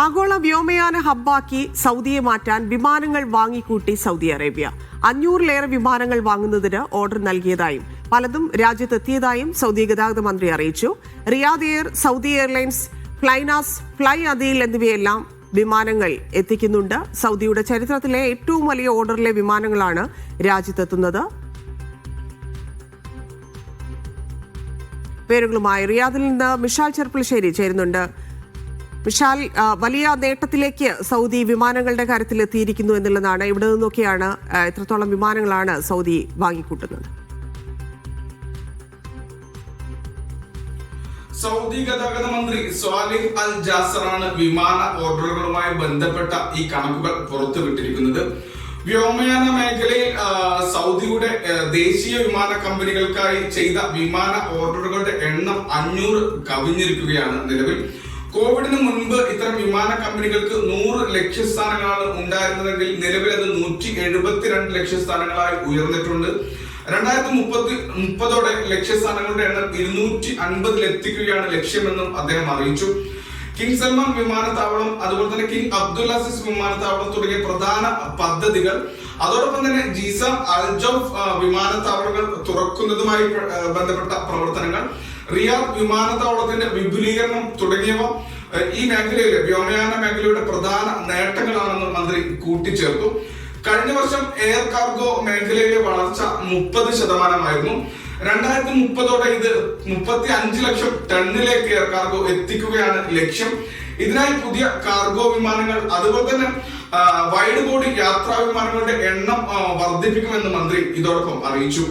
ആഗോള വ്യോമയാന ഹബ്ബാക്കി സൗദിയെ മാറ്റാൻ വിമാനങ്ങൾ വാങ്ങിക്കൂട്ടി സൗദി അറേബ്യ. അഞ്ഞൂറിലേറെ വിമാനങ്ങൾ വാങ്ങുന്നതിന് ഓർഡർ നൽകിയതായും പലതും രാജ്യത്തെത്തിയതായും സൗദി ഗതാഗത മന്ത്രി അറിയിച്ചു. Riyadh Air Saudi Airlines Flynas Flyadeal എന്നിവയെല്ലാം വിമാനങ്ങൾ എത്തിക്കുന്നുണ്ട്. സൗദിയുടെ ചരിത്രത്തിലെ ഏറ്റവും വലിയ ഓർഡറിലെ വിമാനങ്ങളാണ് രാജ്യത്തെത്തുന്നത്. പേരുകളുമായി റിയാദിൽ നിന്ന് മിഷാൽ ചെർപ്പുളശ്ശേരി ചേരുന്നുണ്ട്. വിശാൽ വലിയ നേട്ടത്തിലേക്ക് സൗദി വിമാനങ്ങളുടെ കാര്യത്തിൽ എത്തിയിരിക്കുന്നു എന്നുള്ളതാണ്. ഇവിടെ നിന്നൊക്കെയാണ് എത്രത്തോളം വിമാനങ്ങളാണ് സൗദി വാങ്ങിക്കൂട്ടുന്നത്. സൗദി ഗതാഗത മന്ത്രി സ്വാലിഹ് അൽ ജാസറാണ് വിമാന ഓർഡറുകളുമായി ബന്ധപ്പെട്ട ഈ കണക്കുകൾ പുറത്തുവിട്ടിരിക്കുന്നത്. വ്യോമയാന മേഖലയിൽ സൗദിയുടെ ദേശീയ വിമാന കമ്പനികൾക്കായി ചെയ്ത വിമാന ഓർഡറുകളുടെ എണ്ണം അഞ്ഞൂറ് കവിഞ്ഞിരിക്കുകയാണ് നിലവിൽ. കോവിഡിന് മുൻപ് ഇത്തരം വിമാന കമ്പനികൾക്ക് നൂറ് ലക്ഷ്യസ്ഥാനങ്ങളാണ് ഉണ്ടായിരുന്നതെങ്കിൽ നിലവിൽ അത് നൂറ്റി എഴുപത്തിരണ്ട് ലക്ഷ്യസ്ഥാനങ്ങളായി ഉയർന്നിട്ടുണ്ട്. രണ്ടായിരത്തി മുപ്പത്തി മുപ്പതോടെ ലക്ഷ്യസ്ഥാനങ്ങളുടെ എണ്ണം ഇരുന്നൂറ്റി അൻപതിൽ എത്തിക്കുകയാണ് ലക്ഷ്യമെന്നും അദ്ദേഹം അറിയിച്ചു. കിങ് സൽമാൻ വിമാനത്താവളം അതുപോലെ തന്നെ കിങ് അബ്ദുൽ അസീസ് വിമാനത്താവളം തുടങ്ങിയ പ്രധാന പദ്ധതികൾ. അതോടൊപ്പം തന്നെ ജീസ അൽജോഫ് വിമാനത്താവളങ്ങൾ തുറക്കുന്നതുമായി ബന്ധപ്പെട്ട പ്രവർത്തനങ്ങൾ. റിയാദ് വിമാനത്താവളത്തിന്റെ വിപുലീകരണം തുടങ്ങിയവ ഈ മേഖലയിലെ വ്യോമയാന മേഖലയുടെ പ്രധാന നേട്ടങ്ങളാണെന്ന് മന്ത്രി കൂട്ടിച്ചേർത്തു. കഴിഞ്ഞ വർഷം എയർ കാർഗോ മേഖലയിലെ വളർച്ച മുപ്പത് ശതമാനമായിരുന്നു. രണ്ടായിരത്തി മുപ്പതോടെ ഇത് മുപ്പത്തി അഞ്ച് ലക്ഷം ടണ്ണിലേക്ക് എയർ കാർഗോ എത്തിക്കുകയാണ് ലക്ഷ്യം. ഇതിനായി പുതിയ കാർഗോ വിമാനങ്ങൾ അതുപോലെ തന്നെ വൈഡ് ബോഡി യാത്രാ വിമാനങ്ങളുടെ എണ്ണം വർദ്ധിപ്പിക്കുമെന്ന് മന്ത്രി ഇതോടൊപ്പം അറിയിച്ചു.